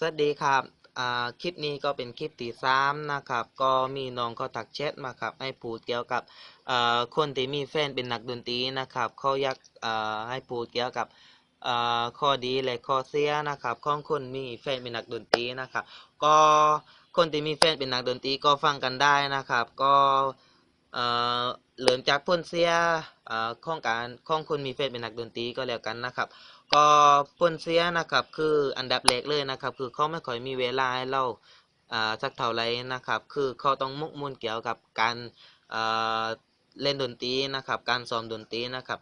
สวัสดีครับ อ่า คลิปนี้ก็เป็นคลิปที่สามนะครับ ก็มีน้องเขาตักแชทมาครับ ให้พูดเกี่ยวกับ อ่า คนที่มีแฟนเป็นนักดนตรีนะครับ เขาอยาก อ่า ให้พูดเกี่ยวกับ อ่า ข้อดีและข้อเสียนะครับ ของคนมีแฟนเป็นนักดนตรีนะครับ ก็คนที่มีแฟนเป็นนักดนตรีก็ฟังกันได้นะครับ ก็เอ่อเริ่มจากผลเสียอ่าของการของคนมีแฟนเป็นนักดนตรีก็แล้วกันนะครับ ก็ผลเสียนะครับคืออันดับแรกเลยนะครับ คือเขาไม่ค่อยมีเวลาให้เราอ่าสักเท่าไหรนะครับ คือเขาต้องมุกมุ่นเกี่ยวกับการอ่าเล่นดนตรีนะครับ การซ้อมดนตรีนะครับ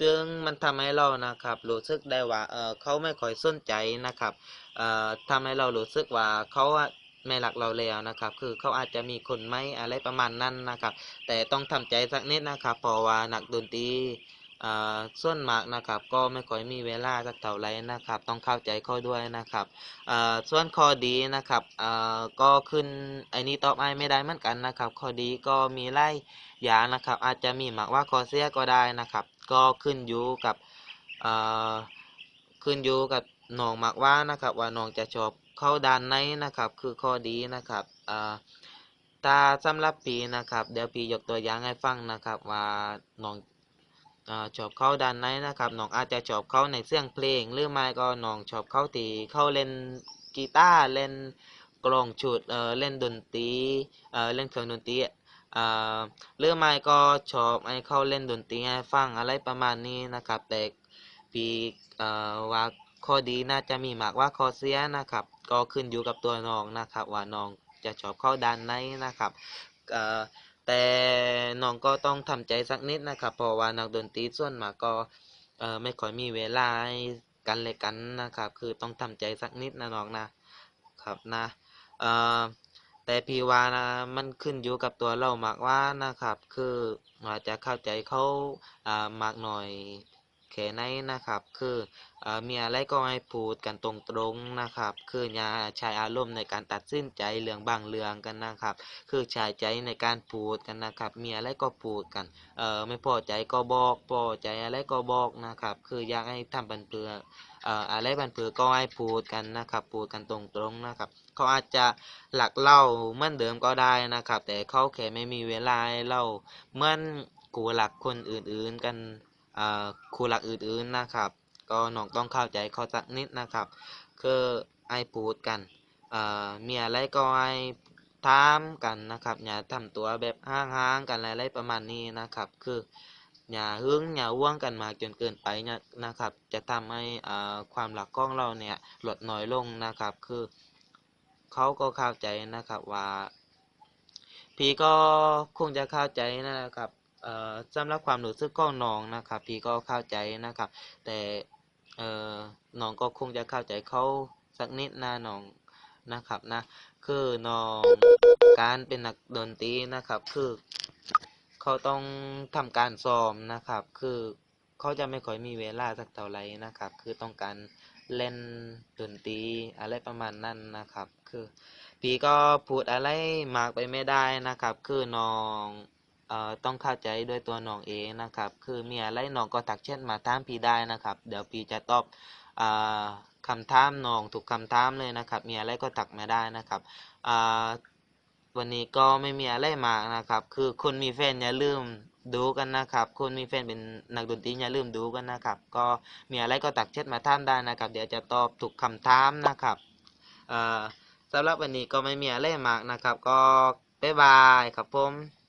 ซึ่งมันทำให้เรานะครับรู้สึกได้ว่าเออเขาไม่ค่อยสนใจนะครับเอ่อทำให้เรารู้สึกว่าเขาไม่รักเราแล้วนะครับ คือเขาอาจจะมีคนไหมอะไรประมาณนั้นนะครับ แต่ต้องทำใจสักนิดนะครับเพราะว่านักดนตรี ส่วนมากนะครับก็ไม่ค่อยมีเวลาสักเท่าไรนะครับ ต้องเข้าใจเขาด้วยนะครับส่วนข้อดีนะครับก็ขึ้นไอ้นี้ตอบไอ้ไม่ได้เหมือนกันนะครับ ข้อดีก็มีไล่ยานะครับ อาจจะมีหมากว่าข้อเสียก็ได้นะครับ ก็ขึ้นอยู่กับขึ้นอยู่กับน้องมากว่านะครับว่าน้องจะชอบเข้าด้านไหนนะครับ คือข้อดีนะครับอ่าสำหรับปีนะครับ เดี๋ยวปียกตัวอย่างให้ฟังนะครับ ว่าน้อง ชอบเข้าด้านไหนนะครับน้องอาจจะชอบเข้าในเสียงเพลง หรือไม่ก็น้องชอบเข้าตีเข้าเล่นกีตาร์เล่นกลองชุดเเล่นดนตรีเล่นเครื่องดนตรีอ่าหรือไม่ก็ชอบให้เข้าเล่นดนตรีให้ฟังอะไรประมาณนี้นะครับ แต่ปีว่าข้อดีน่าจะมีมากว่าข้อเสียนะครับ ก็ขึ้นอยู่กับตัวน้องนะครับ ว่าน้องจะชอบเข้าด้านไหนนะครับ แต่น้องก็ต้องทำใจสักนิดนะครับเพราะว่านักดนตรีส่วนมากก็เอ่อไม่ค่อยมีเวลากันเลยกันนะครับ คือต้องทำใจสักนิดนะน้องนะครับนะเอ่อแต่พี่ว่านะมันขึ้นอยู่กับตัวเรามากกว่านะครับ คืออาจจะเข้าใจเขาอ่ามากหน่อย แค่ไหนนะครับ คือเอ่อมีอะไรก็ให้พูดกันตรงๆนะครับ คืออย่าใช้อารมณ์ในการตัดสินใจเรื่องบางเรื่องกันนะครับ คือใช้ใจในการพูดกันนะครับ มีอะไรก็พูดกันเอ่อไม่พอใจก็บอกพอใจอะไรก็บอกนะครับ คืออยากให้ทำบันเพือเอ่ออะไรบันเพือก็ให้พูดกันนะครับพูดกันตรงๆนะครับ เขาอาจจะหลักเล่าเหมือนเดิมก็ได้นะครับ แต่เขาแค่ไม่มีเวลาให้เล่าเหมือนกูหลักคนอื่นๆกัน ครูหลักอื่นๆนะครับ ก็น้องต้องเข้าใจเขาสักนิดนะครับ คือไอ้พูดกันเอ่อมีอะไรก็ไอ้ถามกันนะครับอย่าทำตัวแบบห่างๆกันอะไรๆประมาณนี้นะครับ คืออย่าหึงอย่าห่วงกันมากจนเกินไปเนี่ยนะครับ จะทำให้อ่าความรักของเราเนี่ยลดน้อยลงนะครับ คือเขาก็เข้าใจนะครับว่า พี่ก็คงจะเข้าใจนะครับ สำหรับความรู้สึกของน้องนะครับ พี่ก็เข้าใจนะครับ แต่น้องก็คงจะเข้าใจเขาสักนิดนะน้องนะครับนะ คือน้องการเป็นนักดนตรีนะครับ คือเขาต้องทำการซ้อมนะครับ คือเขาจะไม่ค่อยมีเวลาสักเท่าไหร่นะครับ คือต้องการเล่นดนตรีอะไรประมาณนั้นนะครับ คือ พี่ก็พูดอะไรมากไปไม่ได้นะครับ คือน้อง ต้องเข้าใจด้วยตัวน้องเองนะครับ คือมีอะไรน้องก็ทักแชทมาถามพี่ได้นะครับ เดี๋ยวพี่จะตอบอ่าคำถามน้องทุกคำถามเลยนะครับ มีอะไรก็ทักมาได้นะครับวันนี้ก็ไม่มีอะไรมากนะครับ คือคนมีแฟนอย่าลืมดูกันนะครับ คนมีแฟนเป็นนักดนตรีอย่าลืมดูกันนะครับ ก็มีอะไรก็ตักแชทมาถามได้นะครับ เดี๋ยวจะตอบทุกคำถามนะครับสำหรับวันนี้ก็ไม่มีอะไรมากนะครับ ก็บ๊ายบายครับผม